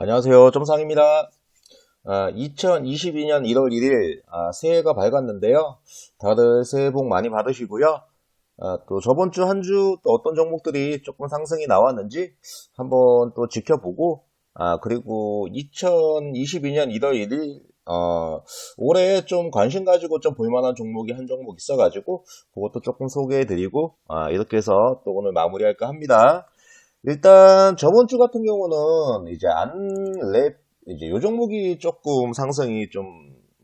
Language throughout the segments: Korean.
안녕하세요. 점상입니다. 아, 2022년 1월 1일 아, 새해가 밝았는데요. 다들 새해 복 많이 받으시고요. 아, 또 저번 주 한 주 또 어떤 종목들이 조금 상승이 나왔는지 한번 또 지켜보고 아, 그리고 2022년 1월 1일 어, 올해 좀 관심 가지고 좀 볼만한 종목이 한 종목 있어가지고 그것도 조금 소개해드리고 아, 이렇게 해서 또 오늘 마무리할까 합니다. 일단 저번 주 같은 경우는 이제 안랩 이제 요 종목이 조금 상승이 좀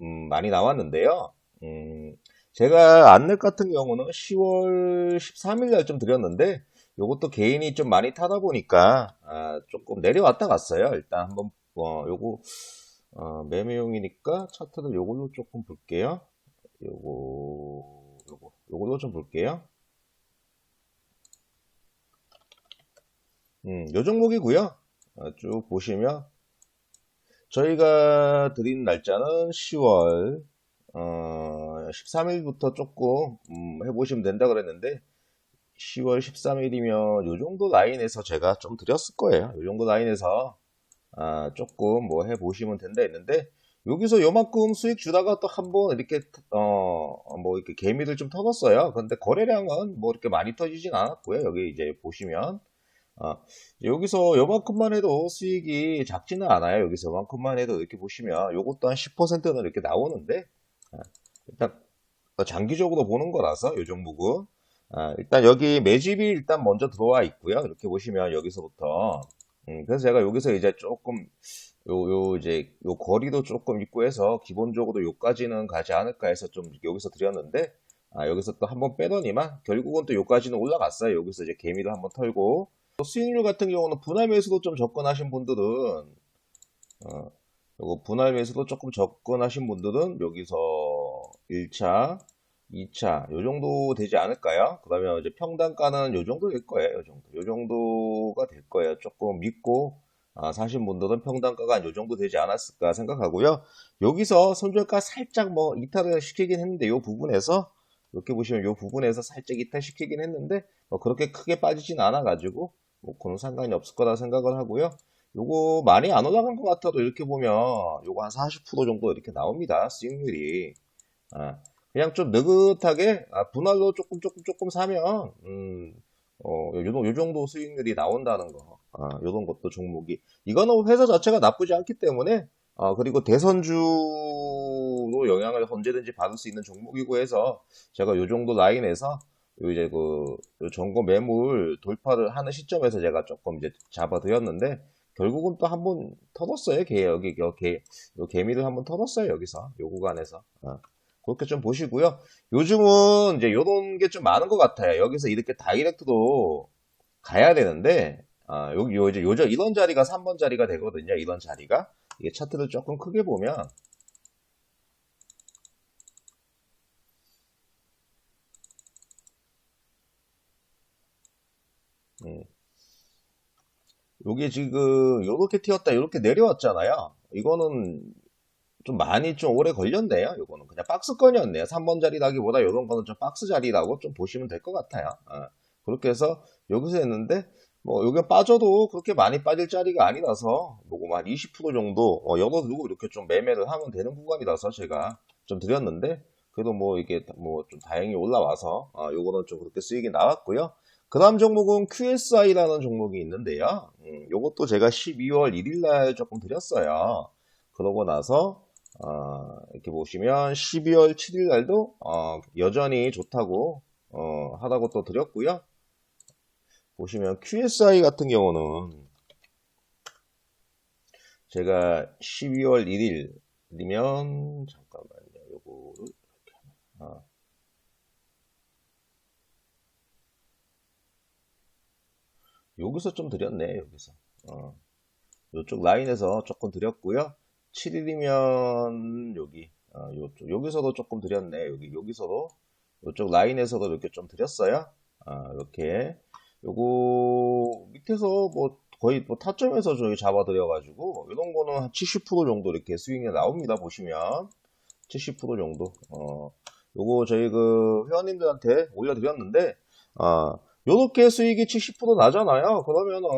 음, 많이 나왔는데요. 음, 제가 안랩 같은 경우는 10월 13일 날좀 드렸는데 요것도 개인이 좀 많이 타다 보니까 아, 조금 내려왔다 갔어요. 일단 한번 어, 요거 어, 매매용이니까 차트를 요걸로 조금 볼게요. 요거 요거 요걸로 좀 볼게요. 음, 요 종목이고요. 어, 쭉 보시면 저희가 드린 날짜는 10월 어, 13일부터 조금 음, 해보시면 된다 그랬는데 10월 13일이면 요 정도 라인에서 제가 좀 드렸을 거예요. 요 정도 라인에서 아, 조금 뭐 해보시면 된다 했는데 여기서 요만큼 수익 주다가 또 한 번 이렇게 어 뭐 이렇게 개미를 좀 터졌어요. 근데 거래량은 뭐 이렇게 많이 터지진 않았고요. 여기 이제 보시면 아, 여기서 요만큼만 해도 수익이 작지는 않아요. 여기서 요만큼만 해도 이렇게 보시면 요것도 한 10%는 이렇게 나오는데 아, 일단 장기적으로 보는 거라서 요 종목은 아, 일단 여기 매집이 일단 먼저 들어와 있고요. 이렇게 보시면 여기서부터 음, 그래서 제가 여기서 이제 조금 요, 요 이제 요 거리도 조금 있고 해서 기본적으로 요까지는 가지 않을까 해서 좀 여기서 드렸는데 아, 여기서 또 한번 빼더니만 결국은 또 요까지는 올라갔어요. 여기서 이제 개미도 한번 털고 수익률 같은 경우는 분할 매수도 좀 접근하신 분들은 어, 요거 분할 매수도 조금 접근하신 분들은 여기서 1차, 2차 요 정도 되지 않을까요? 그러면 이제 평단가는 요 정도 될 거예요. 요 정도. 요 정도가 될 거예요. 조금 믿고 아, 사신 분들은 평단가가 요 정도 되지 않았을까 생각하고요. 여기서 손절가 살짝 뭐 이탈을 시키긴 했는데 요 부분에서 이렇게 보시면 요 부분에서 살짝 이탈시키긴 했는데 뭐 그렇게 크게 빠지진 않아 가지고 뭐 그런 상관이 없을 거라 생각을 하고요. 요거 많이 안 올라간 것 같아도 이렇게 보면 요거 한 40% 정도 이렇게 나옵니다. 수익률이. 아, 그냥 좀 느긋하게 아, 분할로 조금 조금 조금 사면 음, 어, 요, 요 정도 수익률이 나온다는 거. 아, 요런 것도 종목이. 이거는 회사 자체가 나쁘지 않기 때문에 아, 그리고 대선주로 영향을 언제든지 받을 수 있는 종목이고 해서 제가 요 정도 라인에서 요 이제 그 전고 매물 돌파를 하는 시점에서 제가 조금 이제 잡아드렸는데 결국은 또 한 번 터졌어요. 개 여기 개, 요 개미를 한 번 터졌어요. 여기서 요 구간에서 어. 그렇게 좀 보시고요. 요즘은 이제 요런 게 좀 많은 것 같아요. 여기서 이렇게 다이렉트도 가야 되는데 아, 여기 요 이제 요저 이런 자리가 3번 자리가 되거든요. 이런 자리가 이게 차트를 조금 크게 보면 요게 지금 요렇게 튀었다 요렇게 내려왔잖아요. 이거는 좀 많이 좀 오래 걸렸네요 요거는. 그냥 박스건이었네요. 3번 자리라기보다 요런 거는 좀 박스 자리라고 좀 보시면 될 것 같아요. 아, 그렇게 해서 여기서 했는데 뭐 여기 빠져도 그렇게 많이 빠질 자리가 아니라서 뭐고 한20% 정도 어, 열어두고 이렇게 좀 매매를 하면 되는 구간이라서 제가 좀 드렸는데 그래도 뭐 이게 뭐 좀 다행히 올라와서 아, 요거는 좀 그렇게 수익이 나왔고요 그 다음 종목은 QSI라는 종목이 있는데요. 음, 요것도 제가 12월 1일 날 조금 드렸어요. 그러고 나서 어, 이렇게 보시면 12월 7일 날도 어, 여전히 좋다고 어, 하다고 또 드렸고요. 보시면 QSI 같은 경우는 제가 12월 1일이면 잠깐만요. 요거를 이렇게. 아. 여기서 좀 드렸네 여기서. 어. 이쪽 라인에서 조금 드렸고요. 7일이면 여기 어, 요쪽. 여기서도 조금 드렸네 여기. 여기서도 이쪽 라인에서도 이렇게 좀 드렸어요. 아, 이렇게. 요거 밑에서 뭐 거의 뭐 타점에서 저기 잡아드려 가지고 이런 거는 한 70% 정도 이렇게 스윙이 나옵니다 보시면. 70% 정도. 어. 요거 저희 그 회원님들한테 올려드렸는데 아 요렇게 수익이 70% 나잖아요. 그러면은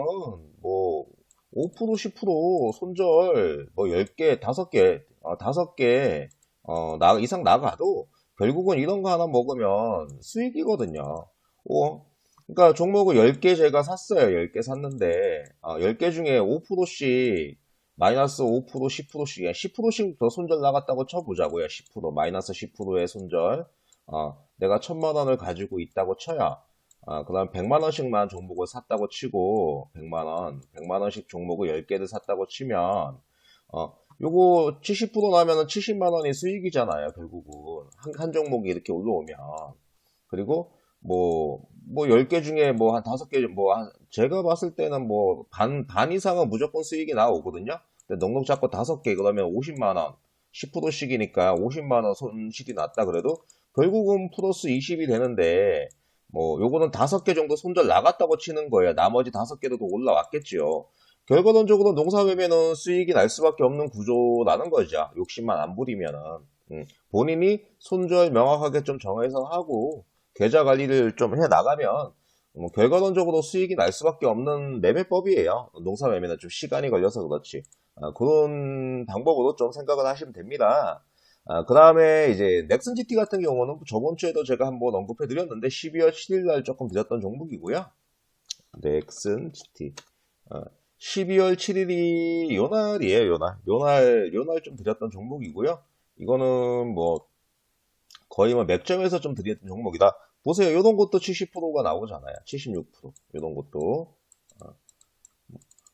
뭐 5% 10% 손절 뭐 10개 5개 어, 5개 어, 나, 이상 나가도 결국은 이런 거 하나 먹으면 수익이거든요. 어, 그러니까 종목을 10개 제가 샀어요. 10개 샀는데 어, 10개 중에 5%씩 마이너스 5% 10%씩 10%씩 더 손절 나갔다고 쳐보자고요. 10% 마이너스 10%의 손절 어, 내가 천만 원을 가지고 있다고 쳐야 아, 그 다음 100만 원씩만 종목을 샀다고 치고 100만 원, 100만 원씩 종목을 10개를 샀다고 치면 어, 요거 70% 나면은 70만 원이 수익이잖아요, 결국은. 한, 한 종목이 이렇게 올라오면. 그리고 뭐, 뭐 10개 중에 뭐 한 5개, 뭐 한, 제가 봤을 때는 뭐 반, 반 이상은 무조건 수익이 나오거든요. 근데 넉넉 잡고 5개, 그러면 50만 원, 10%씩이니까 50만 원 손실이 났다 그래도 결국은 플러스 20이 되는데 뭐 요거는 다섯 개 정도 손절 나갔다고 치는 거예요. 나머지 다섯 개도 더 올라왔겠지요. 결과론적으로 농사 매매는 수익이 날 수밖에 없는 구조라는 거죠. 욕심만 안 부리면은 음, 본인이 손절 명확하게 좀 정해서 하고 계좌 관리를 좀 해 나가면 뭐 결과론적으로 수익이 날 수밖에 없는 매매법이에요. 농사 매매는 좀 시간이 걸려서 그렇지. 아, 그런 방법으로 좀 생각을 하시면 됩니다. 아, 그 다음에 이제 넥슨 GT 같은 경우는 저번 주에도 제가 한번 언급해 드렸는데 12월 7일 날 조금 드렸던 종목이고요. 넥슨 GT. 어, 12월 7일이 요날이에요, 요날. 요날, 요날 좀 드렸던 종목이고요. 이거는 뭐 거의 뭐 맥점에서 좀 드렸던 종목이다. 보세요. 요런 것도 70%가 나오잖아요. 76%. 요런 것도.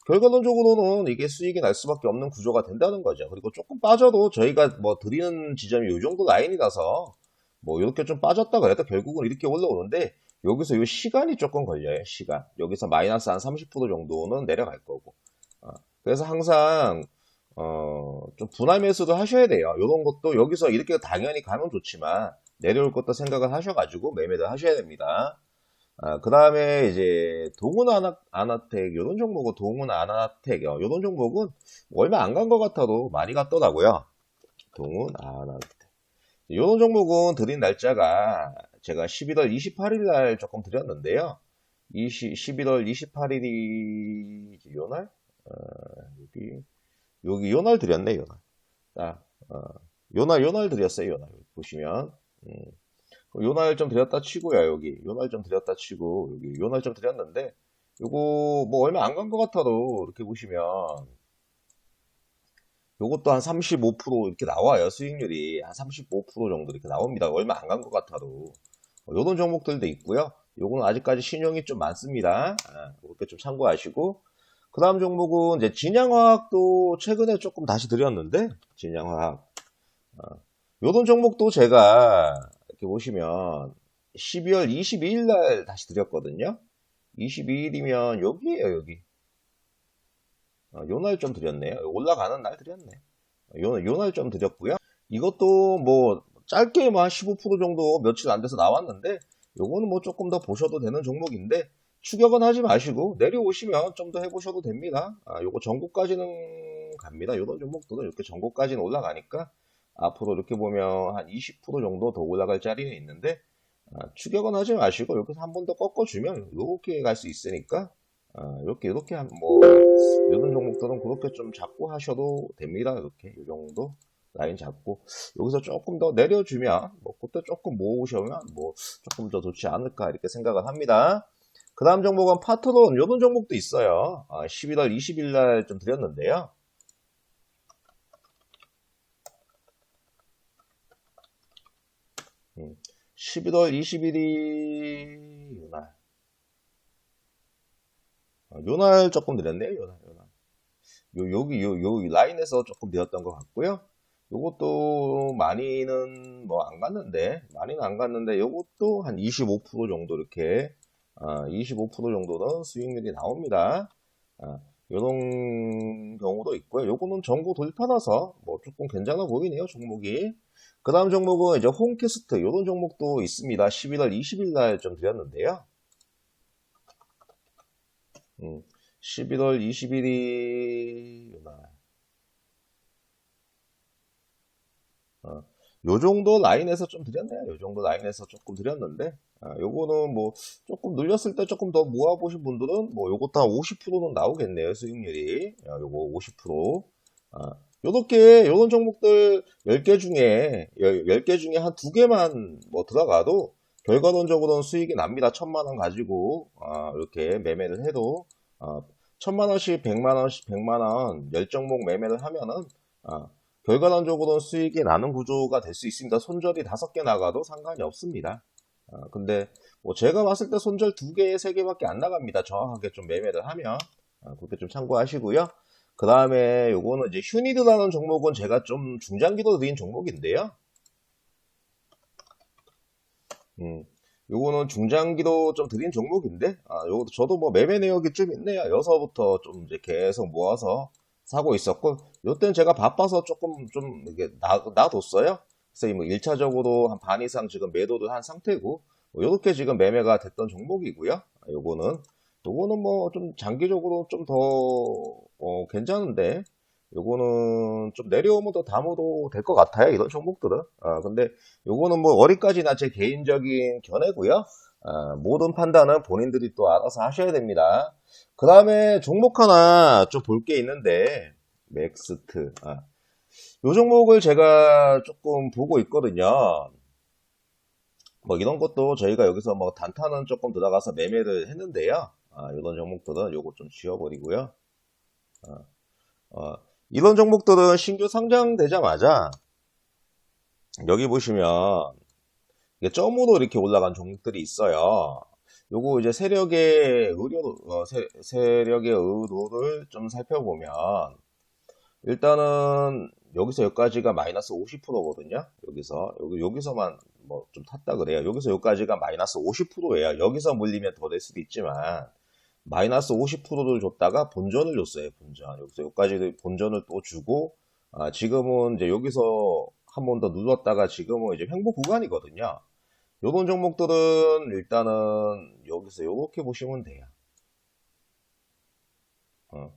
어. 결과론적으로는 이게 수익이 날 수밖에 없는 구조가 된다는 거죠. 그리고 조금 빠져도 저희가 뭐 드리는 지점이 이 정도 라인이라서 뭐 이렇게 좀 빠졌다 그래도 결국은 이렇게 올라오는데 여기서 이 시간이 조금 걸려요. 시간. 여기서 마이너스 한 30% 정도는 내려갈 거고. 어, 그래서 항상 어, 좀 분할 매수도 하셔야 돼요. 이런 것도 여기서 이렇게 당연히 가면 좋지만 내려올 것도 생각을 하셔가지고 매매를 하셔야 됩니다. 아, 그 다음에 이제 동훈 아나, 아나텍 이런 종목은 동훈 아나텍 이런 종목은 얼마 안 간 것 같아도 많이 갔더라고요. 동훈 아나텍 이런 종목은 드린 날짜가 제가 11월 28일 날 조금 드렸는데요. 20, 11월 28일이 요 날 어, 여기 여기 요 날 드렸네 요날. 자, 어, 요날 요날 드렸어요 요날 보시면. 음. 요날 좀 드렸다 치고요, 여기. 요날 좀 드렸다 치고, 여기 요날 좀 드렸는데, 요거 뭐 얼마 안 간 것 같아도 이렇게 보시면, 요것도 한 35% 이렇게 나와요. 수익률이 한 35% 정도 이렇게 나옵니다. 얼마 안 간 것 같아도. 요런 종목들도 있고요. 요거는 아직까지 신용이 좀 많습니다. 아, 이렇게 좀 참고하시고. 그 다음 종목은 이제 진양화학도 최근에 조금 다시 드렸는데, 진양화학. 아, 요런 종목도 제가 이렇게 보시면 12월 22일 날 다시 드렸거든요. 22일이면 여기에요, 여기. 어, 요날 좀 드렸네요. 올라가는 날 드렸네. 요, 요 날 좀 드렸고요. 이것도 뭐 짧게 뭐15% 정도 며칠 안 돼서 나왔는데 요거는 뭐 조금 더 보셔도 되는 종목인데 추격은 하지 마시고 내려오시면 좀 더 해보셔도 됩니다. 아, 요거 전고까지는 갑니다. 요런 종목들은 이렇게 전고까지는 올라가니까 앞으로 이렇게 보면 한 20% 정도 더 올라갈 자리는 있는데 아, 추격은 하지 마시고 여기서 한번 더 꺾어주면 이렇게 갈 수 있으니까 아, 이렇게 이렇게 뭐 이런 종목들은 그렇게 좀 잡고 하셔도 됩니다. 이렇게 이 정도 라인 잡고 여기서 조금 더 내려주면 뭐 그때 조금 모으시면 뭐 조금 더 좋지 않을까 이렇게 생각을 합니다. 그 다음 종목은 파트론 이런 종목도 있어요. 아, 11월 20일 날 좀 드렸는데요. 11월 21일이 요날. 어, 요날 조금 느렸네요, 요날, 요날. 요, 여기, 요, 요 라인에서 조금 느렸던 것 같고요. 요것도 많이는 뭐 안 갔는데, 많이는 안 갔는데, 요것도 한 25% 정도 이렇게, 아, 25% 정도는 수익률이 나옵니다. 아, 요런 경우도 있고요. 요거는 전고 돌파라서 뭐 조금 괜찮아 보이네요, 종목이. 그 다음 종목은 이제 홈캐스트 이런 종목도 있습니다. 11월 20일 날 좀 드렸는데요. 음, 11월 21일 날. 어, 요 정도 라인에서 좀 드렸네요. 요 정도 라인에서 조금 드렸는데, 아, 요거는 뭐, 조금 늘렸을 때 조금 더 모아보신 분들은, 뭐, 요것도 한 50%는 나오겠네요. 수익률이. 아, 요거 50%. 아, 요렇게, 요런 종목들 10개 중에, 10개 중에 한두 개만 뭐 들어가도, 결과론적으로는 수익이 납니다. 천만 원 가지고, 아, 이렇게 매매를 해도, 아, 천만 원씩, 백만 원씩, 백만 원, 열 종목 매매를 하면은, 아, 결과론적으로는 수익이 나는 구조가 될 수 있습니다. 손절이 다섯 개 나가도 상관이 없습니다. 아, 근데 뭐 제가 봤을 때 손절 두 개, 세 개밖에 안 나갑니다. 정확하게 좀 매매를 하면 아, 그렇게 좀 참고하시고요. 그 다음에 요거는 이제 휴니드라는 종목은 제가 좀 중장기로 드린 종목인데요. 음, 요거는 중장기로 좀 드린 종목인데, 아, 요것도 저도 뭐 매매 내역이 좀 있네요. 여서부터 좀 이제 계속 모아서 사고 있었고, 요때는 제가 바빠서 조금 좀 이게 놔, 놔뒀어요. 그래서 뭐 1차적으로 한 반 이상 지금 매도를 한 상태고, 뭐 요렇게 지금 매매가 됐던 종목이고요. 아, 요거는, 요거는 뭐 좀 장기적으로 좀 더, 어, 괜찮은데, 요거는 좀 내려오면 더 담아도 될 것 같아요. 이런 종목들은. 아, 근데 요거는 뭐 어디까지나 제 개인적인 견해고요. 아, 모든 판단은 본인들이 또 알아서 하셔야 됩니다. 그 다음에 종목 하나 좀 볼 게 있는데, 맥스트. 아, 요 종목을 제가 조금 보고 있거든요. 뭐 이런 것도 저희가 여기서 뭐 단타는 조금 들어가서 매매를 했는데요. 아, 이런 종목들은 요거 좀 지워버리고요. 아, 어, 이런 종목들은 신규 상장되자마자 여기 보시면 점으로 이렇게 올라간 종목들이 있어요. 요거 이제 세력의 의료, 어, 세, 세력의 의도를 좀 살펴보면 일단은 여기서 여기까지가 마이너스 50%거든요. 여기서 여기 여기서만 뭐 좀 탔다 그래요. 여기서 여기까지가 마이너스 50%예요. 여기서 물리면 더 될 수도 있지만 마이너스 50%를 줬다가 본전을 줬어요. 본전. 여기서 여기까지 본전을 또 주고 아, 지금은 이제 여기서 한 번 더 눌렀다가 지금은 이제 횡보 구간이거든요. 요런 종목들은 일단은 여기서 이렇게 보시면 돼요. 어,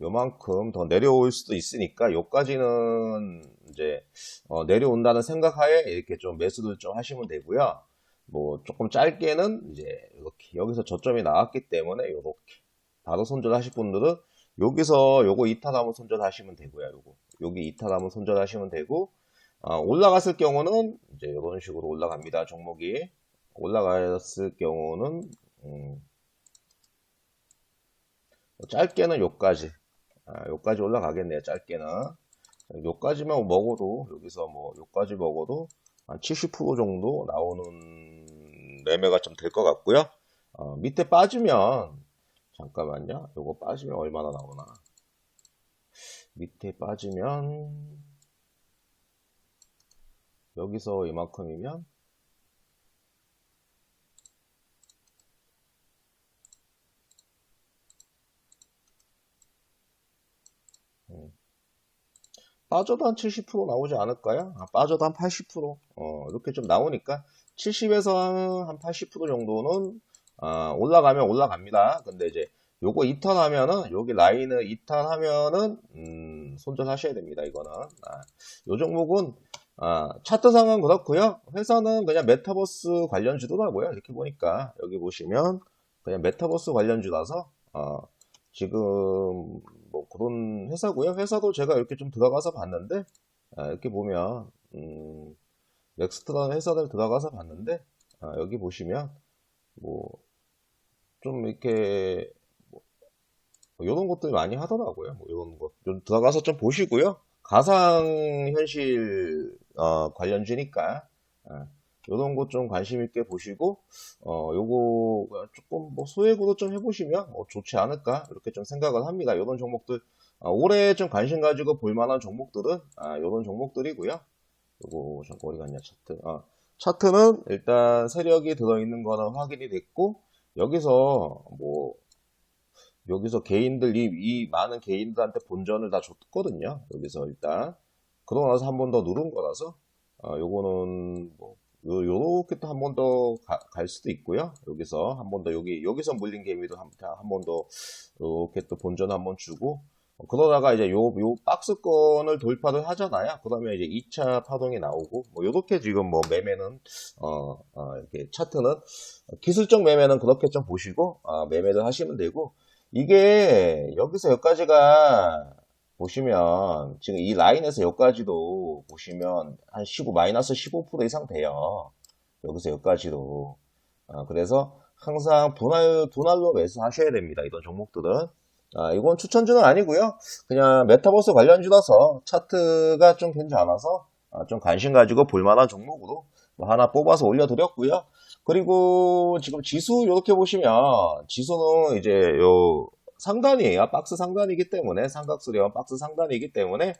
요만큼 더 내려올 수도 있으니까 요까지는 이제 어, 내려온다는 생각하에 이렇게 좀 매수를 좀 하시면 되고요. 뭐 조금 짧게는 이제 이렇게 여기서 저점이 나왔기 때문에 이렇게 바로 손절하실 분들은 여기서 요거 이탈 하면 손절하시면 되고요. 요거 여기 이탈 하면 손절하시면 되고 어, 올라갔을 경우는 이제 이런 식으로 올라갑니다. 종목이 올라갔을 경우는 음, 짧게는 요까지 아, 요까지 올라가겠네요. 짧게는 요까지만 먹어도 여기서 뭐 요까지 먹어도 한 70% 정도 나오는 매매가 좀 될 것 같고요. 어, 밑에 빠지면 잠깐만요. 요거 빠지면 얼마나 나오나? 밑에 빠지면 여기서 이만큼이면 빠져도 한 70% 나오지 않을까요? 아, 빠져도 한 80%. 어, 이렇게 좀 나오니까 70에서 한 80% 정도는 아, 올라가면 올라갑니다. 근데 이제 요거 이탈하면은 여기 라인을 이탈하면은 음, 손절하셔야 됩니다. 이거는 아, 요 종목은 아, 차트상은 그렇고요. 회사는 그냥 메타버스 관련주더라고요. 이렇게 보니까 여기 보시면 그냥 메타버스 관련주라서 어, 지금 뭐 그런 회사고요. 회사도 제가 이렇게 좀 들어가서 봤는데 아, 이렇게 보면 음, 넥스트라는 회사들 들어가서 봤는데 아, 여기 보시면 뭐 좀 이렇게 뭐, 이런 것들 많이 하더라고요. 뭐 이런 것 좀 들어가서 좀 보시고요. 가상 현실 어, 관련주니까 어, 이런 것 좀 관심 있게 보시고 어, 요거 조금 뭐 소액으로 좀 해보시면 뭐 좋지 않을까 이렇게 좀 생각을 합니다. 이런 종목들 어, 올해 좀 관심 가지고 볼만한 종목들은 아, 이런 종목들이고요. 요거 잠깐 어디 갔냐 차트. 아, 차트는 일단 세력이 들어있는 거는 확인이 됐고 여기서 뭐 여기서 개인들 이 이 많은 개인들한테 본전을 다 줬거든요. 여기서 일단 그러고 나서 한 번 더 누른 거라서 어, 요거는 뭐 요, 요렇게 또 한 번 더 갈 수도 있고요. 여기서 한 번 더 여기 여기서 물린 개미도 한 번 더 이렇게 또 본전 한 번 주고 그러다가 이제 요, 요 박스권을 돌파를 하잖아요. 그러면 이제 2차 파동이 나오고, 뭐, 요렇게 지금 뭐, 매매는, 어, 어, 이렇게 차트는, 기술적 매매는 그렇게 좀 보시고, 아, 매매를 하시면 되고, 이게, 여기서 여기까지가, 보시면, 지금 이 라인에서 여기까지도 보시면, 한 15, 마이너스 15% 이상 돼요. 여기서 여기까지도. 아, 그래서, 항상 분할, 분할로 매수하셔야 됩니다. 이런 종목들은. 아, 이건 추천주는 아니고요. 그냥 메타버스 관련주라서 차트가 좀 괜찮아서 아, 좀 관심 가지고 볼만한 종목으로 뭐 하나 뽑아서 올려드렸고요. 그리고 지금 지수 이렇게 보시면 지수는 이제 요 상단이에요. 박스 상단이기 때문에 삼각수렴 박스 상단이기 때문에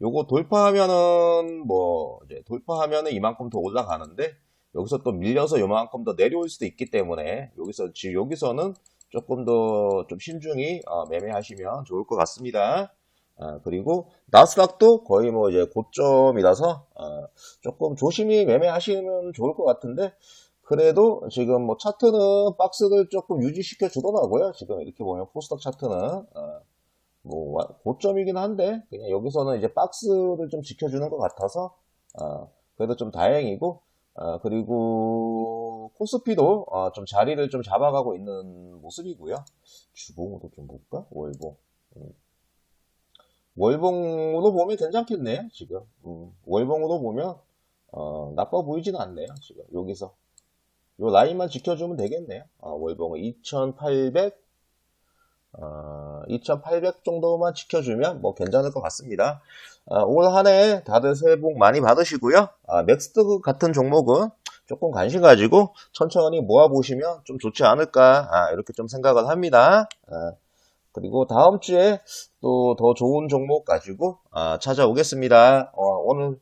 요거 돌파하면은 뭐 돌파하면은 이만큼 더 올라가는데 여기서 또 밀려서 요만큼 더 내려올 수도 있기 때문에 여기서 지금 여기서는 조금 더 좀 신중히 어, 매매하시면 좋을 것 같습니다. 아, 그리고 나스닥도 거의 뭐 이제 고점이라서 어, 조금 조심히 매매하시면 좋을 것 같은데 그래도 지금 뭐 차트는 박스를 조금 유지시켜 주더라고요. 지금 이렇게 보면 코스닥 차트는 어, 뭐 와- 고점이긴 한데 그냥 여기서는 이제 박스를 좀 지켜주는 것 같아서 어, 그래도 좀 다행이고 어, 그리고 코스피도 어, 좀 자리를 좀 잡아가고 있는 모습이고요. 주봉으로 좀 볼까? 월봉. 음. 월봉으로 보면 괜찮겠네요, 지금. 음, 월봉으로 보면, 어, 나빠 보이지는 않네요, 지금. 여기서. 요 라인만 지켜주면 되겠네요. 어, 월봉은 2800, 어, 2800 정도만 지켜주면 뭐 괜찮을 것 같습니다. 어, 올한해 다들 새해 복 많이 받으시고요. 아, 넥스트 같은 종목은 조금 관심 가지고 천천히 모아보시면 좀 좋지 않을까, 아, 이렇게 좀 생각을 합니다. 아, 그리고 다음 주에 또 더 좋은 종목 가지고 아, 찾아오겠습니다. 어, 오늘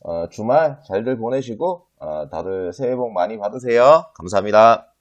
어, 주말 잘들 보내시고 어, 다들 새해 복 많이 받으세요. 감사합니다.